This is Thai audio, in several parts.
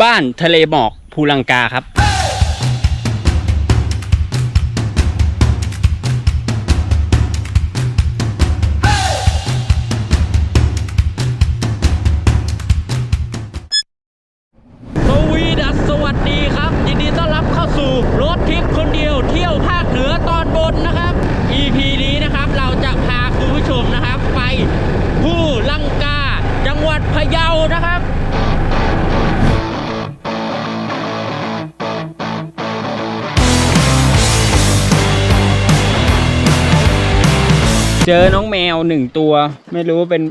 บ้านทะเลหมอกภูลังกาครับ เจอน้องแมวหนึ่งตัว ไม่รู้ว่าเป็น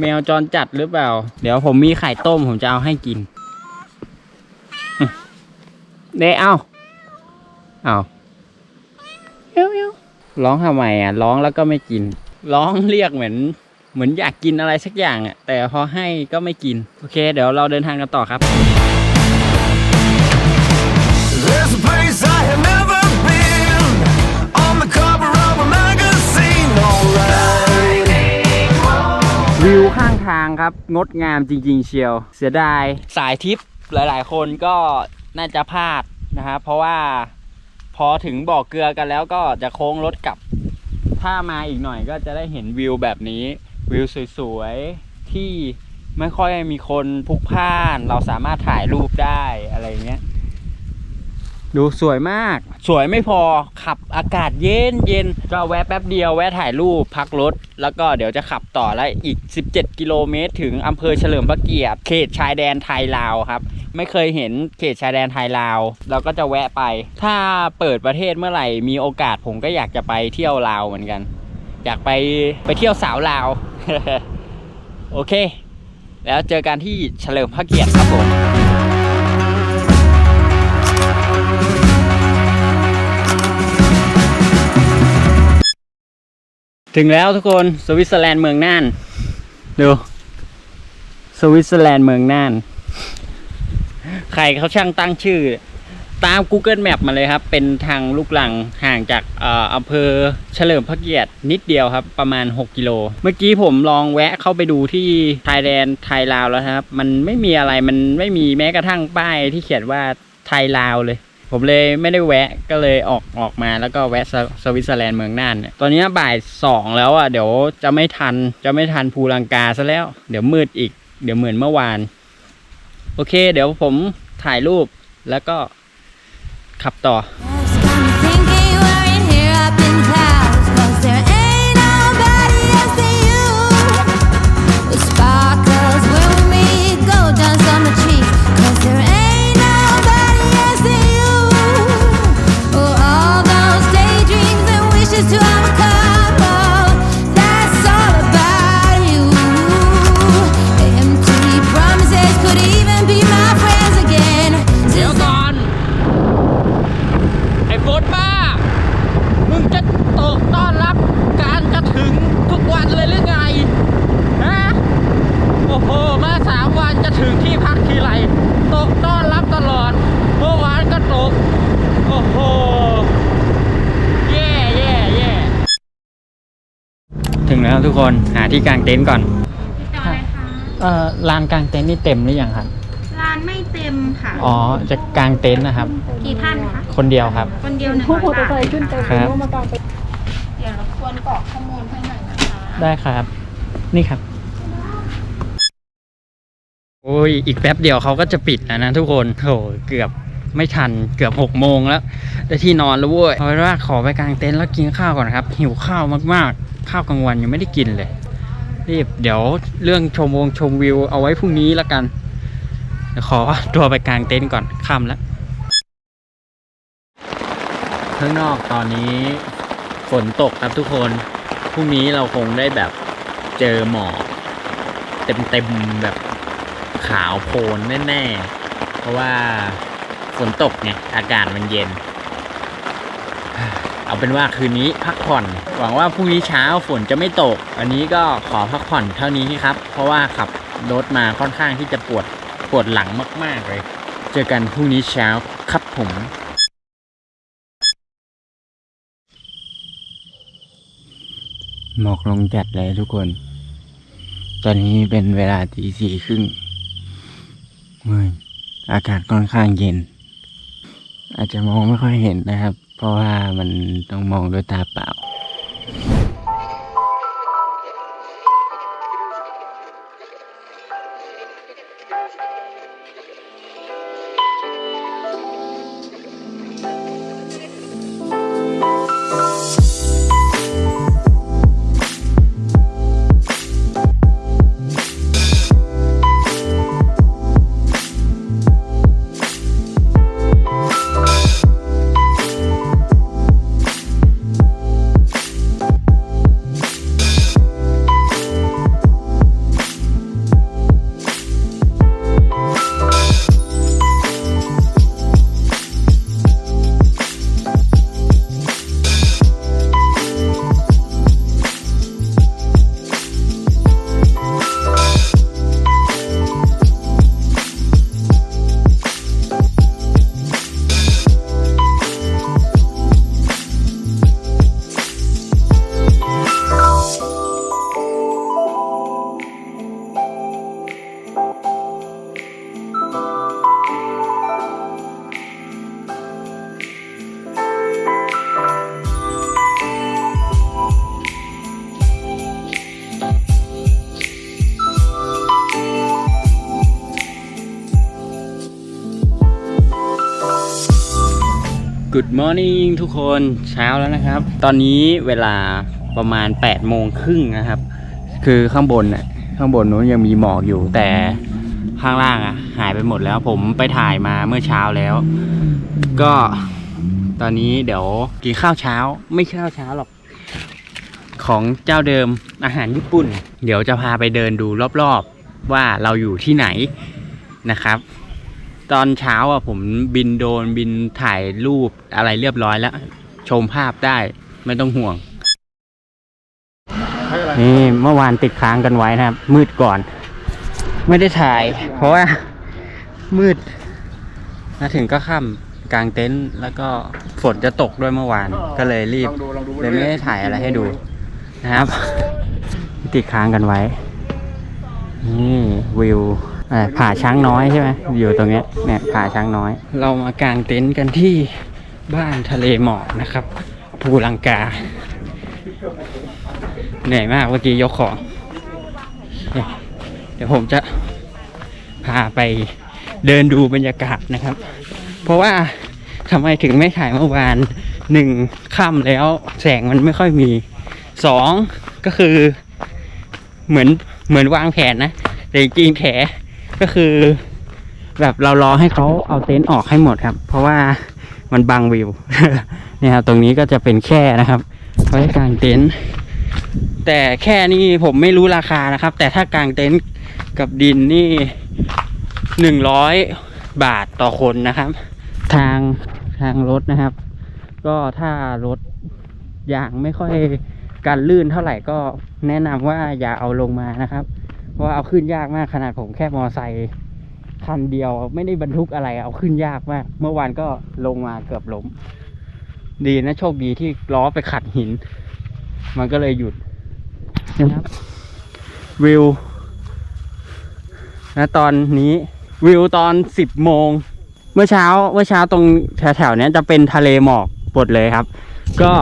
แมวจรจัดหรือเปล่า เดี๋ยวผมมีไข่ต้มผมจะเอาให้กินเด้เอาเอาเอ้าเอ้าร้องทำไมอะ ร้องแล้วก็ไม่กิน ร้องเรียกเหมือน เหมือนอยากกินอะไรสักอย่างอะ แต่พอให้ก็ไม่กิน โอเค เดี๋ยวเราเดินทางกันต่อครับ ครับ งดงามจริง ๆ เชียว เสียดายสายทิปหลายๆ คนก็น่าจะพลาดนะครับเพราะว่าพอถึงบ่อเกลือกันแล้วก็จะโค้งรถกลับ ถ้ามาอีกหน่อยก็จะได้เห็นวิวแบบนี้วิวสวยๆที่ไม่ค่อยมีคนพลุกพล่าน เราสามารถถ่ายรูปได้อะไรเงี้ย ดูสวยมาก สวยไม่พอขับอากาศเย็นเย็นก็แวะแป๊บเดียวแวะถ่ายรูปพักรถ แล้วก็เดี๋ยวจะขับต่อแล้วอีก 17 กิโลเมตร ถึงอำเภอเฉลิมพระเกียรติเขตชายแดนไทยลาวครับ ไม่เคยเห็นเขตชายแดนไทยลาวเราก็จะแวะไป ถ้าเปิดประเทศเมื่อไหร่มีโอกาสผมก็อยากจะไปเที่ยวลาวเหมือนกัน อยากไปไปเที่ยวสาวลาวโอเค แล้วเจอกันที่เฉลิมพระเกียรติครับผม ถึงแล้วทุกคนสวิตเซอร์แลนด์เมืองน่านดูสวิตเซอร์แลนด์เมืองน่าน ใครเขาช่างตั้งชื่อ ตาม Google Map มาเลยครับ เป็นทางลูกลังห่างจากอออำเภอเฉลิมพระเกียรตินิดเดียวครับ ประมาณ 6 กิโล เมื่อกี้ผมลองแวะเข้าไปดูที่ไทยแลนด์ไทยลาวแล้วครับ มันไม่มีอะไรมันไม่มีแม้กระทั่งป้ายที่เขียนว่าไทยลาวเลย ผมเลยไม่ได้แวะก็เลยออกออกมาแล้วก็แวะสวิตเซอร์แลนด์เมืองน่านเนี่ยตอนนี้บ่ายสองแล้วอะเดี๋ยวจะไม่ทันจะไม่ทันภูลังกาซะแล้ว เดี๋ยวมืดอีก เดี๋ยวเหมือนเมื่อวาน โอเค เดี๋ยวผมถ่ายรูปแล้วก็ขับต่อ คนหาที่กางเต็นท์ก่อนจอยค่ะเอ่อลานกางเต็นท์นี่เต็มหรือยังครับ ร้านไม่เต็มค่ะ อ๋อจะกางเต็นท์นะครับ กี่ท่านคะ คนเดียวครับ คนเดียวหนึ่งร้อยบาทขึ้นไปครับเดี๋ยวรบกวนกรอกข้อมูลให้หน่อยนะคะได้ครับ นี่ครับ โอ้ยอีกแป๊บเดียวเขาก็จะปิดแล้วนะทุกคนโหเกือบไม่ทันเกือบหกโมงแล้วได้ที่นอนแล้วเว้ยเอาเป็นว่าขอไปกางเต็นท์แล้วกินข้าวก่อนครับ หิวข้าวมากๆ ข้าวกลางวันยังไม่ได้กินเลยรีบเดี๋ยวเรื่องชมวงชมวิวเอาไว้พรุ่งนี้แล้วกันเดี๋ยวขอตัวไปกลางเต็นท์ก่อนค่ำแล้วข้างนอกตอนนี้ฝนตกครับทุกคนพรุ่งนี้เราคงได้แบบเจอหมอกเต็มๆแบบขาวโพลนแน่ๆเพราะว่าฝนตกไงอากาศมันเย็น เอาเป็นว่าคืนนี้พักผ่อน หวังว่าพรุ่งนี้เช้าฝนจะไม่ตก อันนี้ก็ขอพักผ่อนเท่านี้ครับ เพราะว่าขับรถมาค่อนข้างที่จะปวดปวดหลังมาก ๆเลย เจอกันพรุ่งนี้เช้าครับผมหมอกลงจัดเลยทุกคน ตอนนี้เป็นเวลาตีสี่ครึ่งเฮ้ยอากาศค่อนข้างเย็น อาจจะมองไม่ค่อยเห็นนะครับ เพราะว่ามันต้องมองด้วยตาเปล่า Good morning ทุกคนเช้าแล้วนะครับ ตอนนี้เวลาประมาณ8โมงครึ่งนะครับ คือข้างบนน่ะข้างบนนู้นยังมีหมอกอยู่แต่ข้างล่างอะ หายไปหมดแล้วผมไปถ่ายมาเมื่อเช้าแล้ว ก็ตอนนี้เดี๋ยวกินข้าวเช้า ไม่ข้าวเช้าหรอก ของเจ้าเดิมอาหารญี่ปุ่น เดี๋ยวจะพาไปเดินดูรอบๆ ว่าเราอยู่ที่ไหนนะครับ ตอนเช้าอะผมบินโดรนบินถ่ายรูปอะไรเรียบร้อยแล้ว ชมภาพได้ไม่ต้องห่วง นี่เมื่อวานติดค้างกันไว้นะครับ มืดก่อน ไม่ได้ถ่าย เพราะว่า มืดมาถึงก็ค่ำกลางเต็นท์แล้วก็ฝนจะตกด้วยเมื่อวาน ก็เลยรีบเลยไม่ได้ถ่ายอะไรให้ดูนะครับ ติดค้างกันไว้ นี่วิวอ่า ผาช้างน้อยใช่ไหมอยู่ตรงเนี้ยเนี่ยผาช้างน้อย เรามากางเต็นท์กันที่บ้านทะเลหมอกนะครับ ภูลังกา เหนื่อยมากเมื่อกี้ยกของ เดี๋ยวผมจะพาไปเดินดูบรรยากาศนะครับ เพราะว่าทำไมถึงไม่ถ่ายเมื่อวานหนึ่งค่ำแล้วแสงมันไม่ค่อยมีสองก็คือ เหมือนเหมือนวางแผนนะ แต่จริงแผล ก็คือ แบบเรารอให้เขาเอาเต็นท์ออกให้หมดครับ เพราะว่ามันบังวิวเนี่ยครับตรงนี้ก็จะเป็นแค่นะครับไว้กางเต็นท์แต่แค่นี้ผมไม่รู้ราคานะครับ แต่ถ้ากางเต็นท์กับดินนี่หนึ่งร้อยบาทต่อคนนะครับ ทางทางรถนะครับ ก็ถ้ารถยางไม่ค่อยการลื่นเท่าไหร่ก็แนะนำว่าอย่าเอาลงมานะครับ ราะว่าเอาขึ้นยากมากขนาดผมแค่มอไซค์คันเดียวไม่ได้บรรทุกอะไรเอาขึ้นยากมาก เมื่อวานก็ลงมาเกือบล้ม ดีนะโชคดีที่ล้อไปขัดหิน มันก็เลยหยุดนะครับ วิวนะตอนนี้วิวตอนสิบโมง เมื่อเช้าเมื่อเช้าตรงแถวๆนี้จะเป็นทะเลหมอกหมดเลยครับ ก็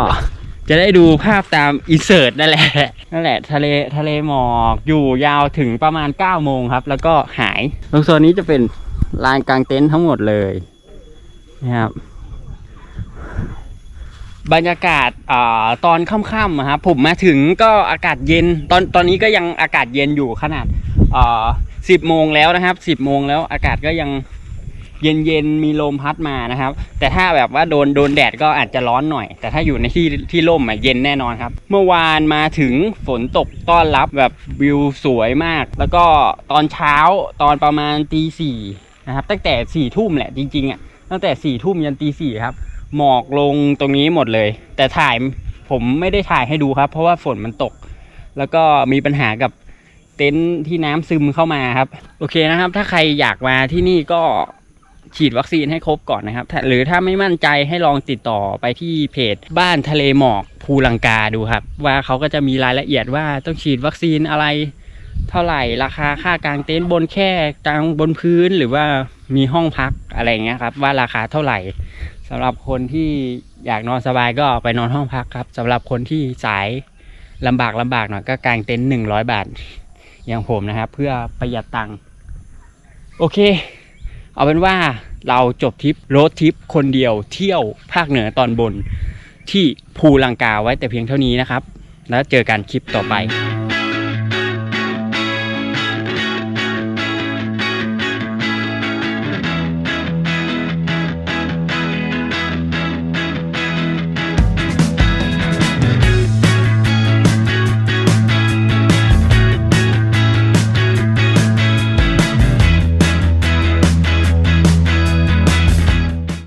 จะได้ดูภาพตามอินเสิร์ตนั่นแหละนั่นแหละทะเลทะเลหมอกอยู่ยาวถึงประมาณ9ก้าโมงครับ แล้วก็หายตรงโซนนี้จะเป็นลานกลางเต็นท์ทั้งหมดเลยนะครับบรรยากาศอตอนค่ำๆครับผมมาถึงก็อากาศเย็น ตอนตอนนี้ก็ยังอากาศเย็นอยู่ขนาดสิบโมงแล้วนะครับสิบโมงแล้วอากาศก็ยัง เย็นเย็นๆมีลมพัดมานะครับ แต่ถ้าแบบว่าโดนโดนแดดก็อาจจะร้อนหน่อย แต่ถ้าอยู่ในที่ที่ร่มอะเย็นแน่นอนครับ เมื่อวานมาถึงฝนตกต้อนรับแบบวิวสวยมาก แล้วก็ตอนเช้าตอนประมาณตีสี่นะครับตั้งแต่สี่ทุ่มแหละจริงๆอะตั้งแต่สี่ทุ่มยันตีสี่ครับ หมอกลงตรงนี้หมดเลย แต่ถ่ายผมไม่ได้ถ่ายให้ดูครับ เพราะว่าฝนมันตก แล้วก็มีปัญหากับเต็นท์ที่น้ำซึมเข้ามาครับ โอเคนะครับ ถ้าใครอยากมาที่นี่ก็ ฉีดวัคซีนให้ครบก่อนนะครับ หรือถ้าไม่มั่นใจให้ลองติดต่อไปที่เพจบ้านทะเลหมอกภูลังกาดูครับ ว่าเขาก็จะมีรายละเอียดว่าต้องฉีดวัคซีนอะไร เท่าไหร่ราคาค่ากางเต็นท์บนแค่กลางบนพื้นหรือว่ามีห้องพักอะไรเงี้ยครับ ว่าราคาเท่าไหร่สำหรับคนที่อยากนอนสบายก็ไปนอนห้องพักครับสำหรับคนที่สายลำบากลำบากหน่อยก็กางเต็นท์หนึ่งร้อยบาท อย่างผมนะครับ เพื่อประหยัดตังค์โอเค เอาเป็นว่าเราจบทริปรถทริปคนเดียวเที่ยวภาคเหนือตอนบน ที่ภูลังกาไว้แต่เพียงเท่านี้นะครับ แล้วเจอกันคลิปต่อไป